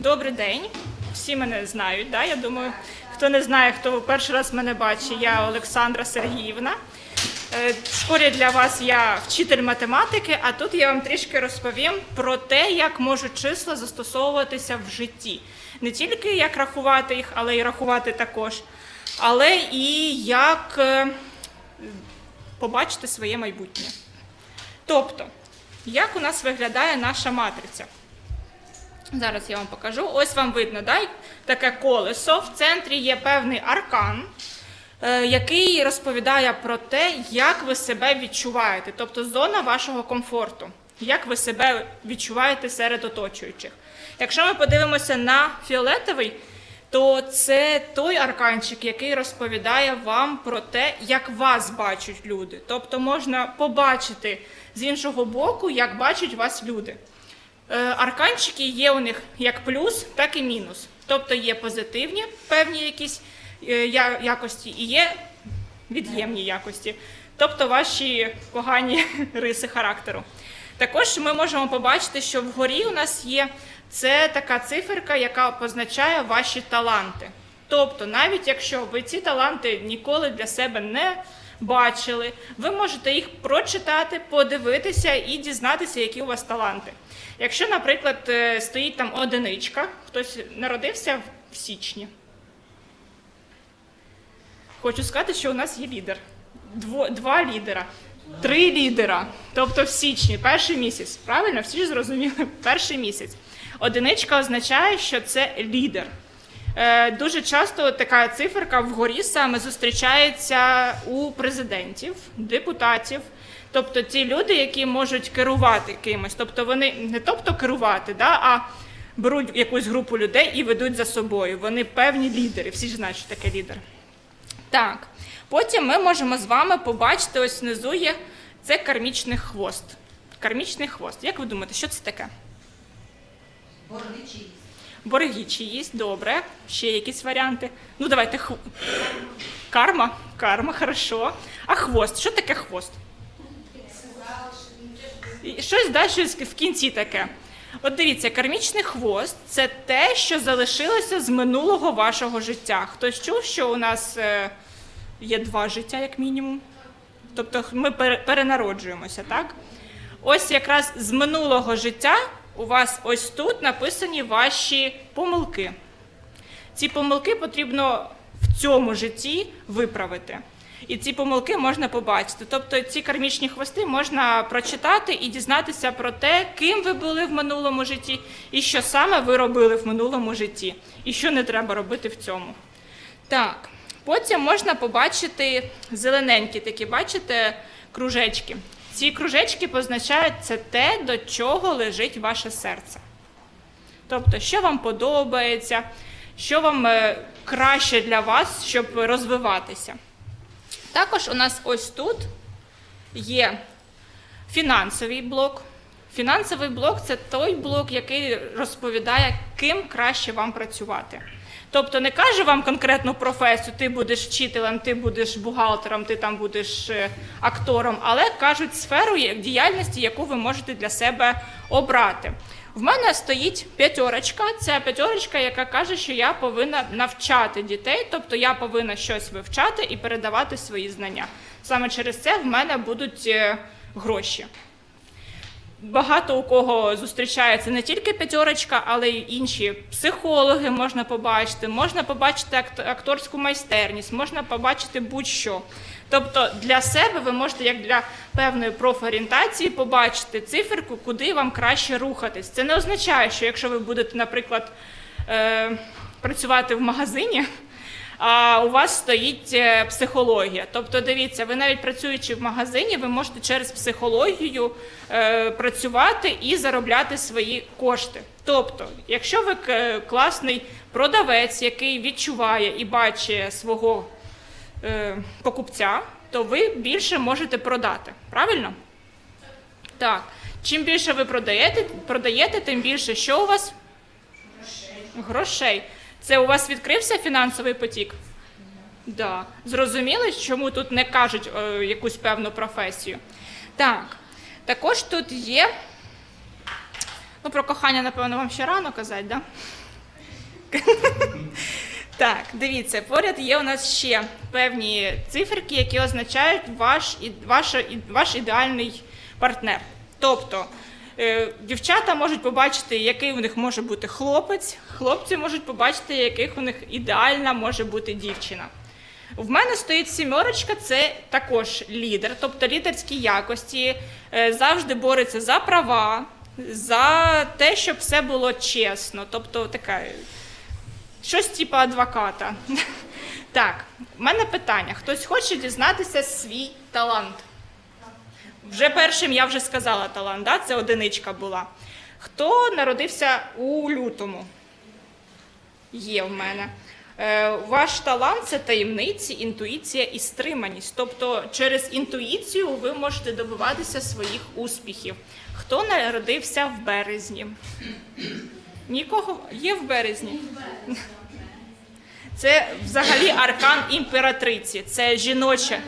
Добрий день. Всі мене знають. Да? Я думаю, хто не знає, хто перший раз мене бачить, я Олександра Сергіївна. Е, В школі для вас я вчитель математики, а тут я вам трішки розповім про те, як можуть числа застосовуватися в житті. Не тільки як рахувати їх, але й рахувати також, але і як е, побачити своє майбутнє. Тобто, як у нас виглядає наша матриця? Зараз я вам покажу. Ось вам видно, да? таке колесо. В центрі є певний аркан, е, який розповідає про те, як ви себе відчуваєте, тобто зона вашого комфорту, як ви себе відчуваєте серед оточуючих. Якщо ми подивимося на фіолетовий, то це той арканчик, який розповідає вам про те, як вас бачать люди. Тобто можна побачити з іншого боку, як бачать вас люди. Е, Арканчики є у них як плюс, так і мінус. Тобто є позитивні певні якісь е, якості і є від'ємні якості, тобто ваші погані риси характеру. Також ми можемо побачити, що вгорі у нас є це така циферка, яка позначає ваші таланти. Тобто, навіть якщо ви ці таланти ніколи для себе не бачили, ви можете їх прочитати, подивитися і дізнатися, які у вас таланти. Якщо, наприклад, е, стоїть там одиничка, хтось народився в січні. Хочу сказати, що у нас є лідер. Дво, два лідера, три лідера. Тобто в січні, перший місяць. Правильно, всі ж зрозуміли, перший місяць. Одиничка означає, що це лідер. Е, дуже часто така циферка вгорі саме зустрічається у президентів, депутатів. Тобто ті люди, які можуть керувати кимось. Тобто вони не тобто керувати, да, а беруть якусь групу людей і ведуть за собою. Вони певні лідери. Всі ж знають, що таке лідер. Так, потім ми можемо з вами побачити, ось внизу є це кармічний хвост. Кармічний хвост. Як ви думаєте, що це таке? Борги чиїсь. Борги чиїсь, добре. Ще якісь варіанти. Ну, давайте хв... карма. Карма, хорошо. А хвост? Що таке хвост? Щось да, щось в кінці таке. От дивіться, кармічний хвост це те, що залишилося з минулого вашого життя. Хтось чув, що у нас е, є два життя, як мінімум. Тобто ми перенароджуємося, так? Ось якраз з минулого життя у вас ось тут написані ваші помилки. Ці помилки потрібно в цьому житті виправити. І ці помилки можна побачити. Тобто ці кармічні хвости можна прочитати і дізнатися про те, ким ви були в минулому житті, і що саме ви робили в минулому житті, і що не треба робити в цьому. Так, потім можна побачити зелененькі такі, бачите, кружечки. Ці кружечки позначають це те, до чого лежить ваше серце. Тобто, що вам подобається, що вам е, краще для вас, щоб розвиватися. Також у нас ось тут є фінансовий блок. Фінансовий блок це той блок, який розповідає, ким краще вам працювати. Тобто не каже вам конкретну професію, ти будеш вчителем, ти будеш бухгалтером, ти там будеш е, актором, але кажуть сферу діяльності, яку ви можете для себе обрати. В мене стоїть п'ятерочка. Це п'ятерочка, яка каже, що я повинна навчати дітей, тобто я повинна щось вивчати і передавати свої знання. Саме через це в мене будуть е, гроші. Багато у кого зустрічається не тільки п'ятерочка, але й інші психологи можна побачити, можна побачити акт- акторську майстерність, можна побачити будь-що. Тобто для себе ви можете, як для певної профорієнтації, побачити циферку, куди вам краще рухатись. Це не означає, що якщо ви будете, наприклад, е, працювати в магазині, а у вас стоїть е, психологія. Тобто, дивіться, ви навіть працюючи в магазині, ви можете через психологію е, працювати і заробляти свої кошти. Тобто, якщо ви класний продавець, який відчуває і бачить свого е, покупця, то ви більше можете продати. Правильно? Так. Чим більше ви продаєте, продаєте, тим більше що у вас? Грошей. Це у вас відкрився фінансовий потік? Да. Зрозуміли, чому тут не кажуть е, якусь певну професію? Так. Також тут є. Ну, про кохання, напевно, вам ще рано казати, да? Так, дивіться, поряд є у нас ще певні циферки, які означають ваш, ваш, ваш ідеальний партнер. Тобто дівчата можуть побачити, який у них може бути хлопець, хлопці можуть побачити, яких у них ідеальна може бути дівчина. В мене стоїть сімерочка, це також лідер, тобто лідерські якості, е, завжди бореться за права, за те, щоб все було чесно. Тобто така щось типу адвоката. Так, в мене питання: хтось хоче дізнатися свій талант? Вже першим я вже сказала талант, да? це одиничка була. Хто народився у лютому? Є в мене. Е, Ваш талант це таємниці, інтуїція і стриманість. Тобто через інтуїцію ви можете добиватися своїх успіхів. Хто народився в березні? Нікого є в березні? Це взагалі аркан імператриці, це жіноче.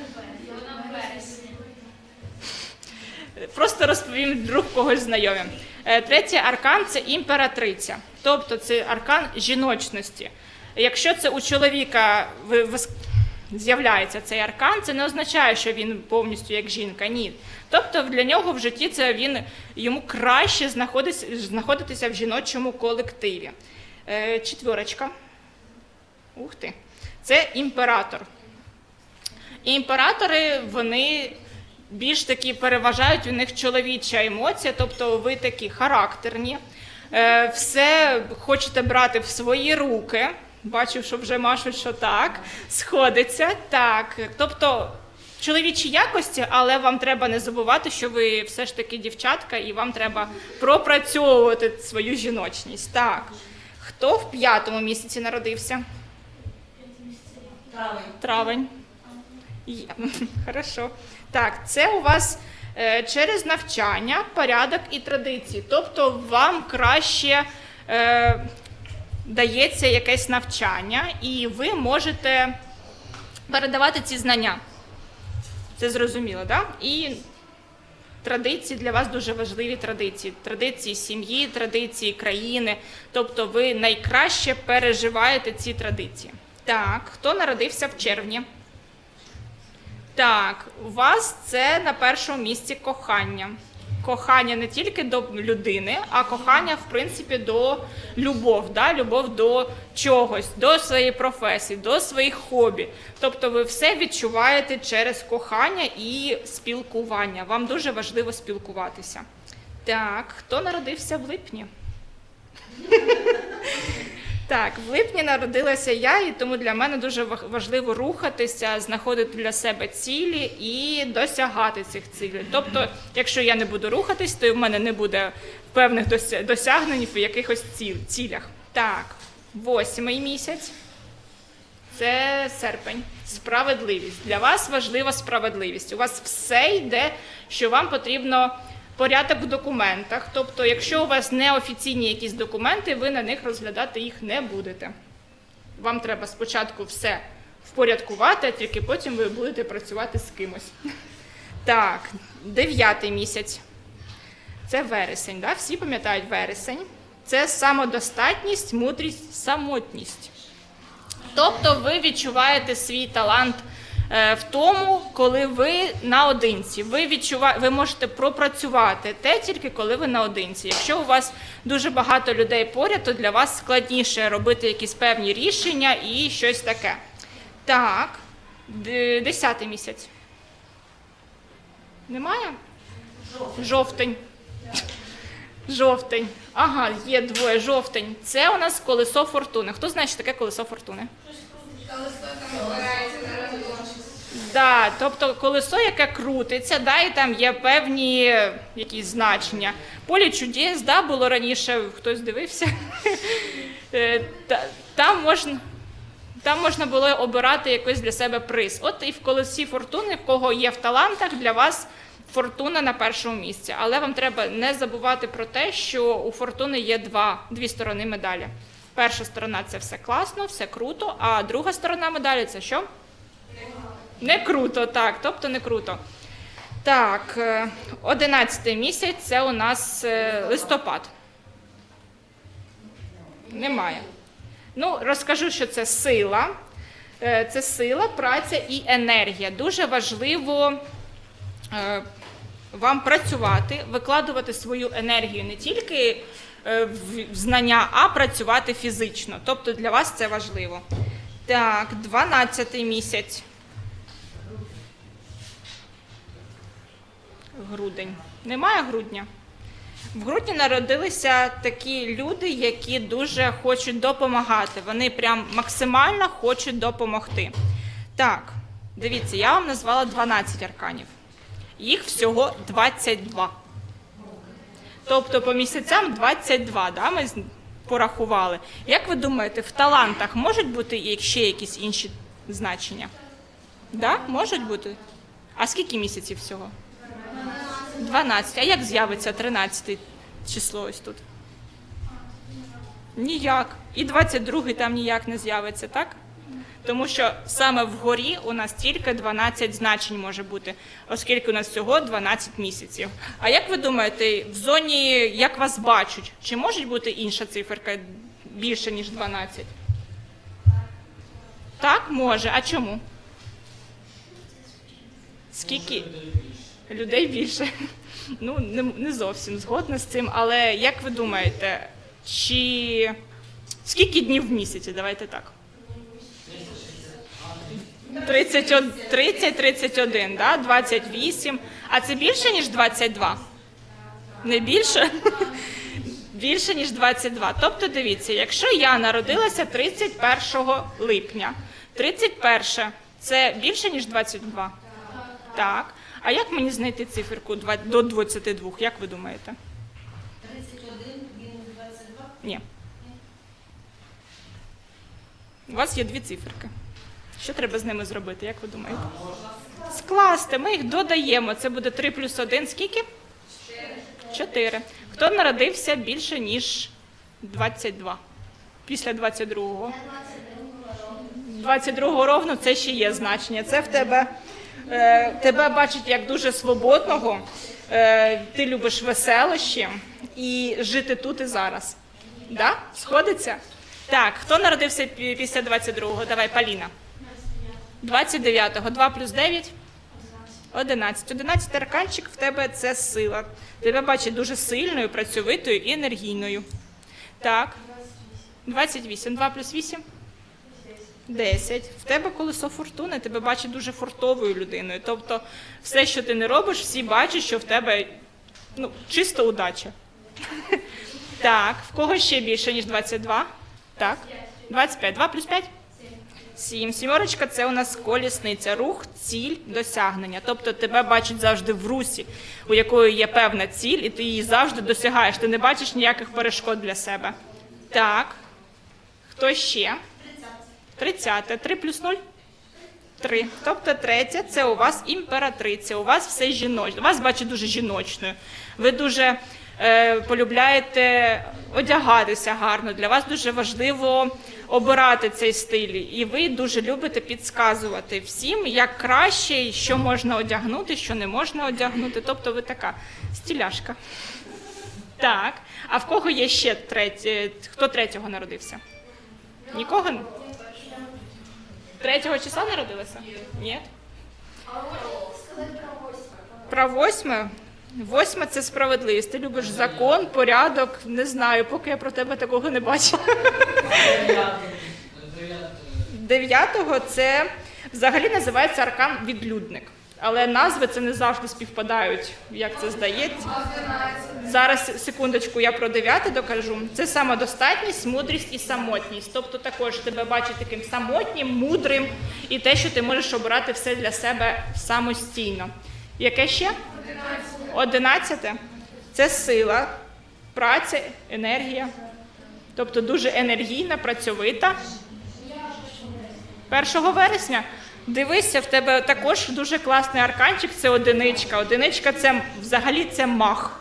Просто розповім вдруг когось знайомим. Е, Третій аркан це імператриця, тобто це аркан жіночності. Якщо це у чоловіка з'являється цей аркан, це не означає, що він повністю як жінка. Ні. Тобто для нього в житті це він йому краще знаходитися, знаходитися в жіночому колективі. Е, Четверочка. Ух ти. Це імператор. І імператори, вони більш такі переважають у них чоловіча емоція, тобто ви такі характерні, е, все хочете брати в свої руки. Бачу, що вже машуть, що так, сходиться. Так. Тобто чоловічі якості, але вам треба не забувати, що ви все ж таки дівчатка, і вам треба пропрацьовувати свою жіночність. Так. Хто в п'ятому місяці народився? Травень. Травень. Є. Хорошо. Так, це у вас е, через навчання, порядок і традиції. Тобто вам краще е, дається якесь навчання, і ви можете передавати ці знання. Це зрозуміло, так? Да? І традиції для вас дуже важливі традиції. Традиції сім'ї, традиції країни. Тобто ви найкраще переживаєте ці традиції. Так, хто народився в червні? Так, у вас це на першому місці кохання. Кохання не тільки до людини, а кохання, в принципі, до любов, да? любов до чогось, до своєї професії, до своїх хобі. Тобто ви все відчуваєте через кохання і спілкування. Вам дуже важливо спілкуватися. Так, хто народився в липні? Так, в липні народилася я, і тому для мене дуже важ- важливо рухатися, знаходити для себе цілі і досягати цих цілей. Тобто, якщо я не буду рухатись, то в мене не буде певних досягнень в якихось ціл- цілях. Так, восьмий місяць. Це серпень. Справедливість. Для вас важлива справедливість. У вас все йде, що вам потрібно порядок в документах. Тобто, якщо у вас неофіційні якісь документи, ви на них розглядати їх не будете. Вам треба спочатку все впорядкувати, тільки потім ви будете працювати з кимось. Так, дев'ятий місяць. Це вересень. Да? Всі пам'ятають вересень. Це самодостатність, мудрість, самотність. Тобто ви відчуваєте свій талант в тому, коли ви наодинці. Ви відчува... ви можете пропрацювати те тільки коли ви наодинці. Якщо у вас дуже багато людей поряд, то для вас складніше робити якісь певні рішення і щось таке. Так, десятий місяць. Немає? Жовтень. Жовтень. Ага, є двоє. Жовтень. Це у нас колесо фортуни. Хто знає, що таке колесо фортуни? Да, тобто колесо, яке крутиться, да, і там є певні е, якісь значення. Полі чудес, да, було раніше, хтось дивився. Е, Там можна. Там можна було обирати якийсь для себе приз. От і в колесі фортуни, в кого є в талантах, для вас фортуна на першому місці. Але вам треба не забувати про те, що у фортуни є два, дві сторони медалі. Перша сторона це все класно, все круто, а друга сторона медалі це що? Не круто, так, тобто не круто. Так, е, 11 місяць це у нас е, листопад. Немає. Ну, розкажу, що це сила. Е, Це сила, праця і енергія. Дуже важливо е, вам працювати, викладувати свою енергію не тільки е, в знання, а працювати фізично. Тобто для вас це важливо. Так, 12 місяць. Грудень. Немає грудня? В грудні народилися такі люди, які дуже хочуть допомагати. Вони прям максимально хочуть допомогти. Так, дивіться, я вам назвала 12 арканів. Їх всього 22. Тобто по місяцям 22, да, ми порахували. Як ви думаєте, в талантах можуть бути ще якісь інші значення? Да? Можуть бути? А скільки місяців всього? 12. А як з'явиться 13 число ось тут? Ніяк. І 22 там ніяк не з'явиться, так? Тому що саме вгорі у нас тільки 12 значень може бути, оскільки у нас всього 12 місяців. А як ви думаєте, в зоні як вас бачать, чи може бути інша циферка більше, ніж 12? Так, може. А чому? Скільки? Людей більше. Ну, не, не зовсім згодна з цим, але як ви думаєте, чи скільки днів в місяці? Давайте так. 30, 30 31, да? 28. А це більше, ніж 22? Не більше? Більше, ніж 22. Тобто, дивіться, якщо я народилася 31 липня, 31 це більше, ніж 22? Так. А як мені знайти циферку до 22? Як ви думаєте? 31 мінус 22. Ні. У вас є дві циферки. Що треба з ними зробити, як ви думаєте? Скласти. Ми їх додаємо. Це буде 3 плюс 1. Скільки? 4. Хто народився більше, ніж 22? Після 22-го? 22-го ровно це ще є значення. Це в тебе, тебе бачать як дуже свободного. Е, ти любиш веселощі і жити тут і зараз. Да? Сходиться? Так, хто народився після 22-го? Давай, Поліна. 29-го. 2 плюс 9? 11. 11 арканчик в тебе це сила. Тебе бачать дуже сильною, працьовитою і енергійною. Так. 28. 2 плюс 8? 10. В тебе колесо фортуни, тебе бачать дуже фортовою людиною. Тобто, все, що ти не робиш, всі бачать, що в тебе ну, чисто удача. Так, в кого ще більше, ніж 22? Так. 25. 2 плюс 5? 7. Сімерочка це у нас колісниця, рух, ціль, досягнення. Тобто тебе бачать завжди в русі, у якої є певна ціль, і ти її завжди досягаєш. Ти не бачиш ніяких перешкод для себе. Так. Хто ще? 30. 3 плюс 0? 3. Тобто третє це у вас імператриця. У вас все жіночне. Вас бачать дуже жіночною. Ви дуже е, полюбляєте одягатися гарно. Для вас дуже важливо обирати цей стиль. І ви дуже любите підказувати всім, як краще, що можна одягнути, що не можна одягнути. Тобто ви така стіляшка. Так. А в кого є ще третє? Хто третього народився? Нікого? Третього числа народилася? Ні. Про восьме? Восьме це справедливість. Ти любиш закон, порядок. Не знаю, поки я про тебе такого не бачила. Дев'ятого це взагалі називається аркан відлюдник. Але назви це не завжди співпадають, як це здається. Зараз секундочку, я про дев'яте докажу. Це самодостатність, мудрість і самотність. Тобто також тебе бачать таким самотнім, мудрим і те, що ти можеш обирати все для себе самостійно. Яке ще? Одинадцяте це сила, праця, енергія. Тобто дуже енергійна, працьовита. 1 вересня. Дивися, в тебе також дуже класний арканчик, це одиничка. Одиничка це взагалі це мах.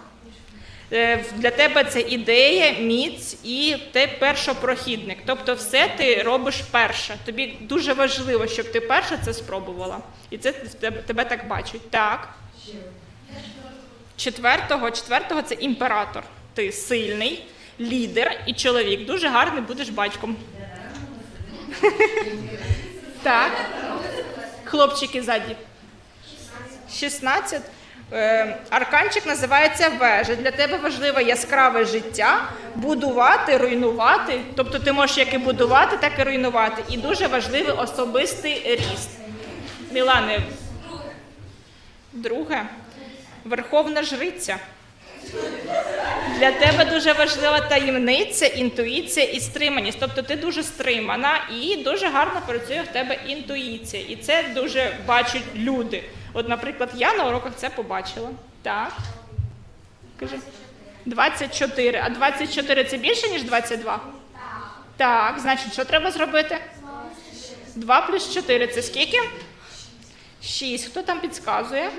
Е, Для тебе це ідея, міць і ти першопрохідник. Тобто все ти робиш перше. Тобі дуже важливо, щоб ти перше це спробувала. І це тебе, так бачать. Так. Четвертого, четвертого це імператор. Ти сильний, лідер і чоловік. Дуже гарний будеш батьком. Так. Хлопчики ззаді. 16. Е, Арканчик називається вежа. Для тебе важливе яскраве життя, будувати, руйнувати. Тобто ти можеш як і будувати, так і руйнувати. І дуже важливий особистий ріст. Мілане. Друге. Верховна жриця. Для тебе дуже важлива таємниця, інтуїція і стриманість. Тобто ти дуже стримана і дуже гарно працює в тебе інтуїція. І це дуже бачать люди. От, наприклад, я на уроках це побачила. Так. Кажи. 24. А 24 це більше, ніж 22? Так, значить, що треба зробити? 2 плюс 4 це скільки? 6. Хто там підказує?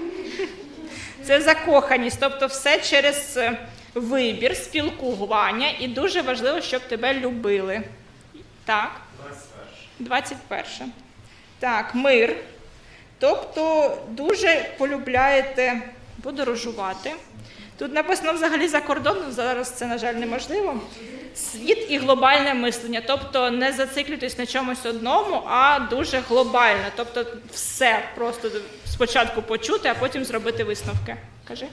Це закоханість, тобто все через е, вибір, спілкування, і дуже важливо, щоб тебе любили. Так. 21. Так, мир. Тобто дуже полюбляєте подорожувати. Тут написано взагалі за кордоном, зараз це, на жаль, неможливо. Світ і глобальне мислення. Тобто не зациклюйтесь на чомусь одному, а дуже глобально. Тобто все просто спочатку почути, а потім зробити висновки. Кажи.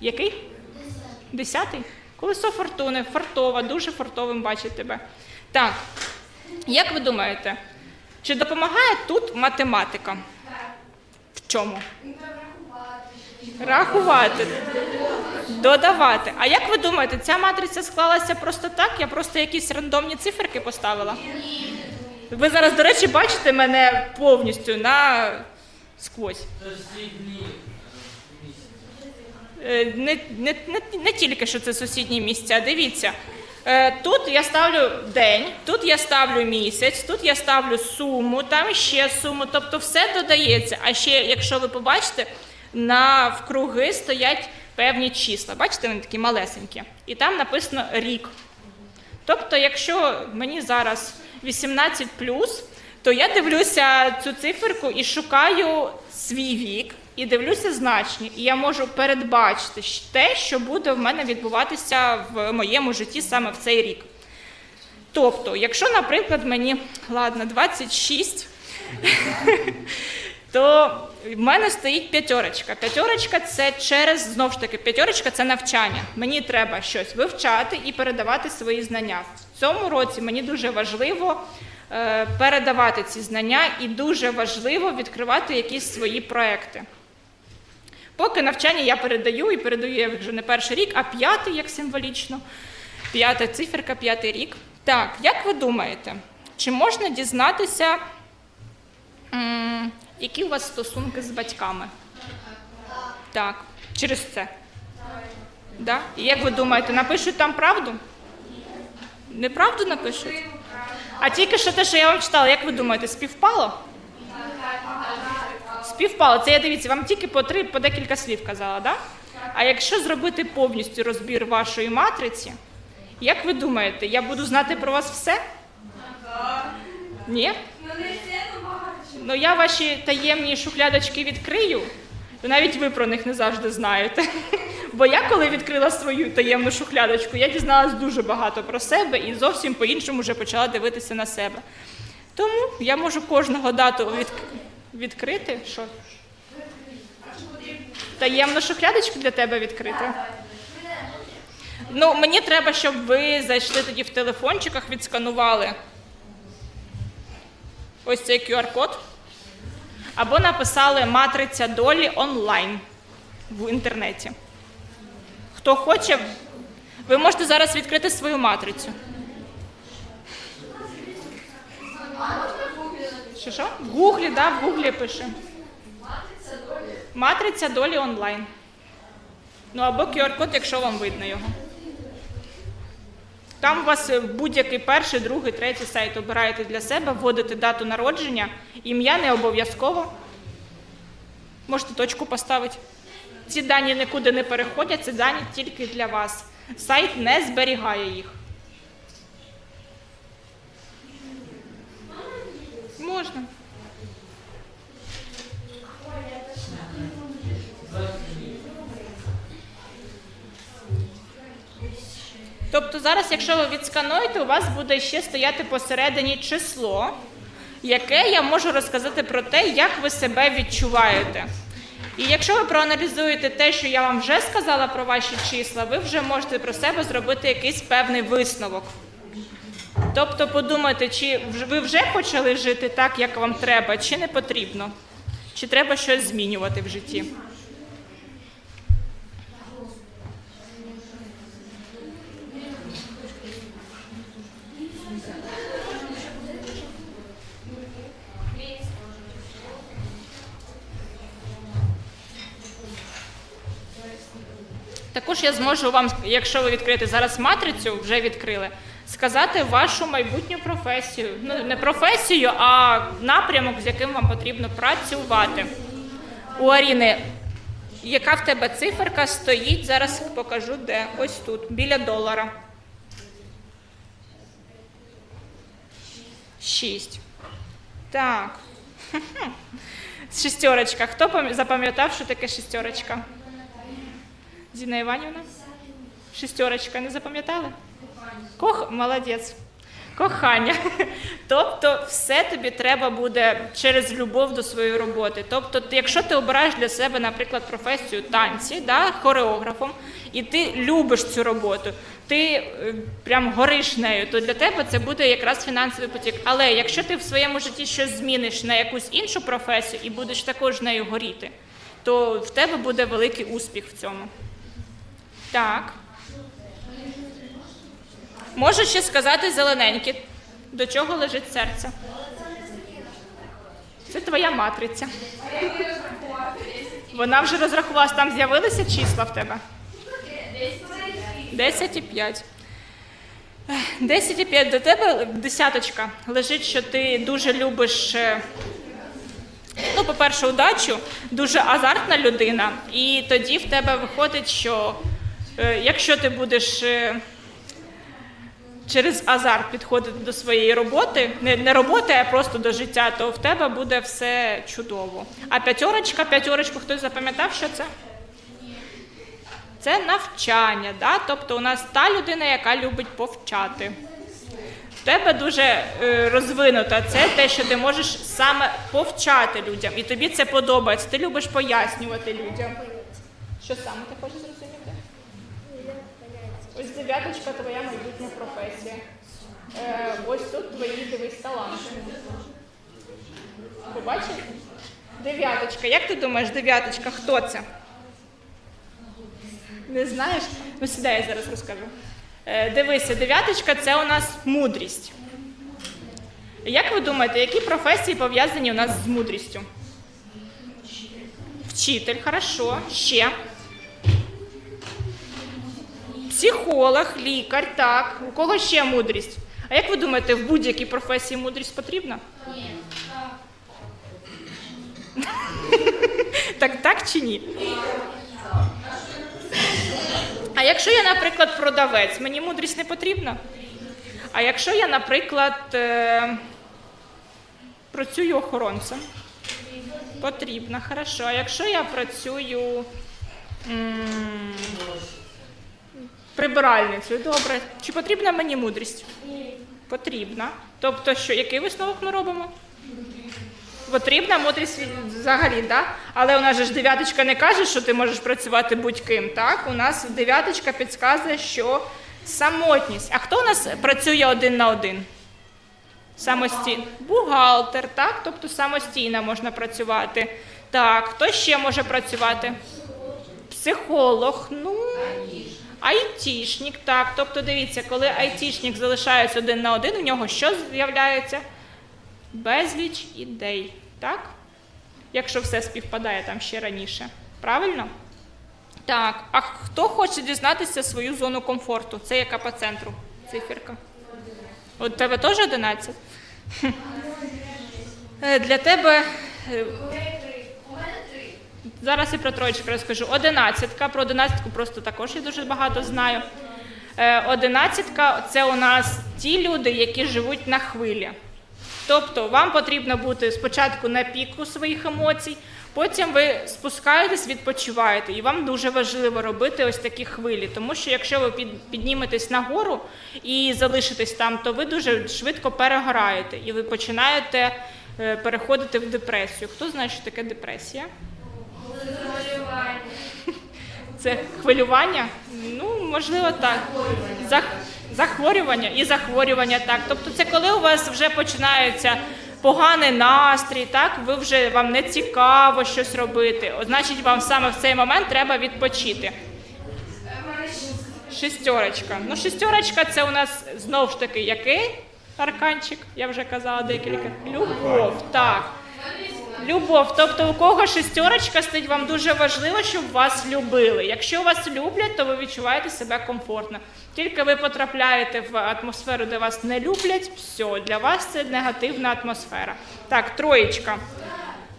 Який? Десятий? Колесо фортуни, фартова, дуже фартовим бачить тебе. Так, як ви думаєте, чи допомагає тут математика? В чому? Рахувати. Додавати. А як ви думаєте, ця матриця склалася просто так? Я просто якісь рандомні циферки поставила? Ви зараз, до речі, бачите мене повністю на сквозь. Е, Не, не, не, не тільки що це сусідні місця. Дивіться. Е, Тут я ставлю день, тут я ставлю місяць, тут я ставлю суму, там ще суму. Тобто все додається. А ще, якщо ви побачите, навкруги стоять певні числа. Бачите, вони такі малесенькі. І там написано рік. Тобто, якщо мені зараз 18 то я дивлюся цю циферку і шукаю свій вік, і дивлюся значні. І я можу передбачити те, що буде в мене відбуватися в моєму житті саме в цей рік. Тобто, якщо, наприклад, мені ладно, 26, то в мене стоїть п'ятерочка. П'ятерочка це через знову ж таки, п'ятерочка це навчання. Мені треба щось вивчати і передавати свої знання. В цьому році мені дуже важливо е, передавати ці знання і дуже важливо відкривати якісь свої проекти. Поки навчання я передаю і передаю я вже не перший рік, а п'ятий, як символічно. П'ята циферка, п'ятий рік. Так, як ви думаєте, чи можна дізнатися, які у вас стосунки з батьками? Так. Через це. Да? І як ви думаєте, напишуть там правду? Неправду напишуть? А тільки що те, що я вам читала, як ви думаєте, співпало? Співпало. Це я дивіться, вам тільки по три, по декілька слів казала, да? А якщо зробити повністю розбір вашої матриці, як ви думаєте, я буду знати про вас все? Ні? Ну я ваші таємні шухлядочки відкрию, то навіть ви про них не завжди знаєте. Бо я, коли відкрила свою таємну шухлядочку, я дізналась дуже багато про себе і зовсім по-іншому вже почала дивитися на себе. Тому я можу кожного дату від... відкрити. Що? Таємну шухлядочку для тебе відкрити. Ну, мені треба, щоб ви зайшли тоді в телефончиках, відсканували ось цей QR-код. Або написали матриця долі онлайн в інтернеті. Хто хоче, ви можете зараз відкрити свою матрицю. Що що? В Гуглі, да, в Гуглі пише. Матриця долі онлайн. Ну або QR-код, якщо вам видно його. Там у вас е, будь-який перший, другий, третій сайт обираєте для себе, вводите дату народження, ім'я не обов'язково. Можете точку поставити. Ці дані нікуди не переходять, це дані тільки для вас. Сайт не зберігає їх. Можна. Тобто зараз, якщо ви відскануєте, у вас буде ще стояти посередині число, яке я можу розказати про те, як ви себе відчуваєте. І якщо ви проаналізуєте те, що я вам вже сказала про ваші числа, ви вже можете про себе зробити якийсь певний висновок. Тобто подумайте, чи ви вже почали жити так, як вам треба, чи не потрібно, чи треба щось змінювати в житті. Також я зможу вам, якщо ви відкриєте зараз матрицю, вже відкрили, сказати вашу майбутню професію. Ну, не професію, а напрямок, з яким вам потрібно працювати. У Аріни, яка в тебе циферка стоїть, зараз покажу де. Ось тут, біля долара. Шість. Так. Шестерочка. Хто пам- запам'ятав, що таке шестерочка? Зіна Іванівна? Шестерочка, не запам'ятали? Кох... Молодець. Кохання. Тобто, все тобі треба буде через любов до своєї роботи. Тобто, якщо ти обираєш для себе, наприклад, професію танці, да, хореографом, і ти любиш цю роботу, ти е, прям гориш нею, то для тебе це буде якраз фінансовий потік. Але якщо ти в своєму житті щось зміниш на якусь іншу професію і будеш також нею горіти, то в тебе буде великий успіх в цьому. Так. Можу ще сказати зелененьке, до чого лежить серце. Це твоя матриця. Вона вже розрахувалась, там з'явилися числа в тебе? 10 і 5. 10 і 5 до тебе десяточка лежить, що ти дуже любиш. е, Ну, по-перше, удачу, дуже азартна людина, і тоді в тебе виходить, що якщо ти будеш е, через азарт підходити до своєї роботи, не, не роботи, а просто до життя, то в тебе буде все чудово. А п'ятерочка, п'ятерочку, хтось запам'ятав, що це? Це навчання, да? тобто у нас та людина, яка любить повчати. В тебе дуже е, розвинута це те, що ти можеш саме повчати людям, і тобі це подобається. Ти любиш пояснювати людям. Що саме ти хочеш зрозуміти? Ось дев'яточка твоя майбутня професія. Е, ось тут твої дивись таланти. Побачив? Дев'яточка. Як ти думаєш, дев'яточка, хто це? Не знаєш? Ну сідай, я зараз розкажу. Е, дивися, дев'яточка це у нас мудрість. Як ви думаєте, які професії пов'язані у нас з мудрістю? Вчитель, хорошо. Ще. Психолог, лікар, так. У кого ще мудрість? А як ви думаєте, в будь-якій професії мудрість потрібна? Ні. Так так чи ні? А якщо я, наприклад, продавець, мені мудрість не потрібна? А якщо я, наприклад, е, працюю охоронцем? Потрібна, хорошо. А якщо я працюю м, прибиральницею, добре. Чи потрібна мені мудрість? Потрібна. Тобто, що, який висновок ми робимо? Потрібна мудрість взагалі, да? Але у нас же ж дев'яточка не каже, що ти можеш працювати будь-ким. Так? У нас дев'яточка підказує, що самотність. А хто у нас працює один на один? Самостійно. Бухгалтер, так? Тобто самостійно можна працювати. Так, хто ще може працювати? Психолог, ну. Айтішник, так. Тобто, дивіться, коли айтішник залишається один на один, у нього що з'являється? Безліч ідей, так? Якщо все співпадає там ще раніше. Правильно? Так. А хто хоче дізнатися свою зону комфорту? Це яка по центру циферка? От тебе теж 11? Е, Для тебе. Зараз і про троєчку розкажу. Одинадцятка. Про одинадцятку просто також я дуже багато знаю. Е, Одинадцятка це у нас ті люди, які живуть на хвилі. Тобто вам потрібно бути спочатку на піку своїх емоцій, Потім ви спускаєтесь, відпочиваєте, і вам дуже важливо робити ось такі хвилі, тому що якщо ви під, підніметесь нагору і залишитесь там, то ви дуже швидко перегораєте і ви починаєте е, переходити в депресію. Хто знає, що таке депресія? Це хвилювання? Ну, можливо, так. Зах... Захворювання і захворювання, так. Тобто це коли у вас вже починається поганий настрій, так, ви вже вам не цікаво щось робити. Значить, вам саме в цей момент треба відпочити. Шестерочка. Ну, шестерочка це у нас знову ж таки який арканчик? Я вже казала декілька. Любов, так. Любов, тобто у кого шестерочка стоїть, вам дуже важливо, щоб вас любили. Якщо вас люблять, то ви відчуваєте себе комфортно. Тільки ви потрапляєте в атмосферу, де вас не люблять, все, для вас це негативна атмосфера. Так, троєчка.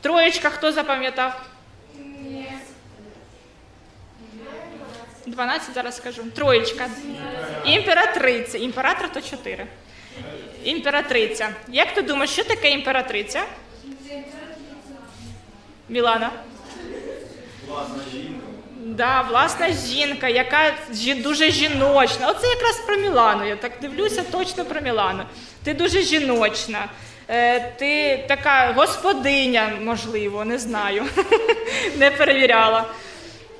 Троєчка, хто запам'ятав? 12 зараз скажу. Троєчка. Імператриця. Імператор то 4. Імператриця. Як ти думаєш, що таке імператриця? Мілана. Власна жінка. Да, власна жінка, яка жі- дуже жіночна. Оце якраз про Мілану. Я так дивлюся, точно про Мілану. Ти дуже жіночна. Е, ти така господиня, можливо, не знаю. не перевіряла.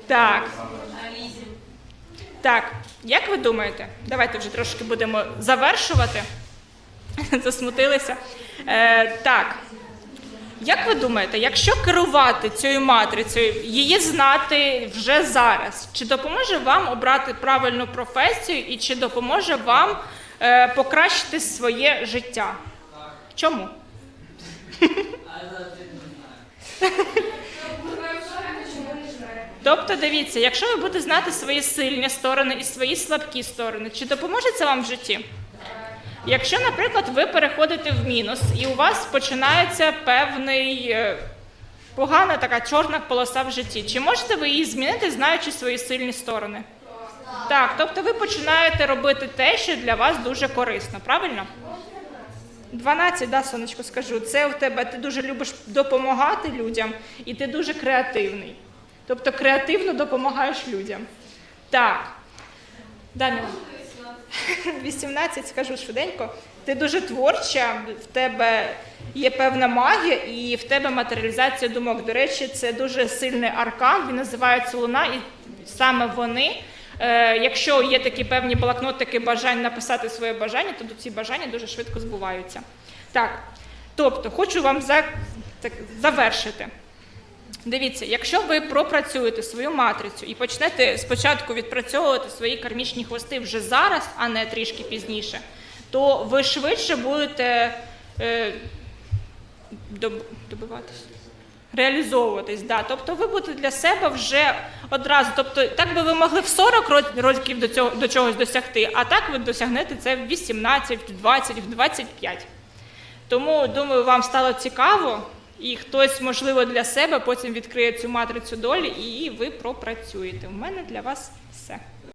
Так. Так, як ви думаєте? Давайте вже трошки будемо завершувати. Засмутилися. Е, так. Як ви думаєте, якщо керувати цією матрицею, її знати вже зараз, чи допоможе вам обрати правильну професію і чи допоможе вам е, покращити своє життя? Чому? Тобто, дивіться, якщо ви будете знати свої сильні сторони і свої слабкі сторони, чи допоможе це вам в житті? Якщо, наприклад, ви переходите в мінус і у вас починається певний е, погана така чорна полоса в житті, чи можете ви її змінити, знаючи свої сильні сторони? Так, тобто ви починаєте робити те, що для вас дуже корисно, правильно? 12, да, сонечко, скажу. Це в тебе ти дуже любиш допомагати людям і ти дуже креативний. Тобто креативно допомагаєш людям. Так. Да, Мілана? 18, скажу швиденько. Ти дуже творча, в тебе є певна магія і в тебе матеріалізація думок. До речі, це дуже сильний аркан, він називається Луна, і саме вони. Е, якщо є такі певні блокнотики бажань написати своє бажання, то ці бажання дуже швидко збуваються. Так, тобто, хочу вам за, так, завершити. Дивіться, якщо ви пропрацюєте свою матрицю і почнете спочатку відпрацьовувати свої кармічні хвости вже зараз, а не трішки пізніше, то ви швидше будете е, доб- добиватись. Реалізовуватись, да. Тобто ви будете для себе вже одразу. Тобто, так би ви могли в 40 років до цього до чогось досягти, а так ви досягнете це в 18, в 20, в 25. Тому думаю, вам стало цікаво, і хтось, можливо, для себе потім відкриє цю матрицю долі, і ви пропрацюєте. У мене для вас.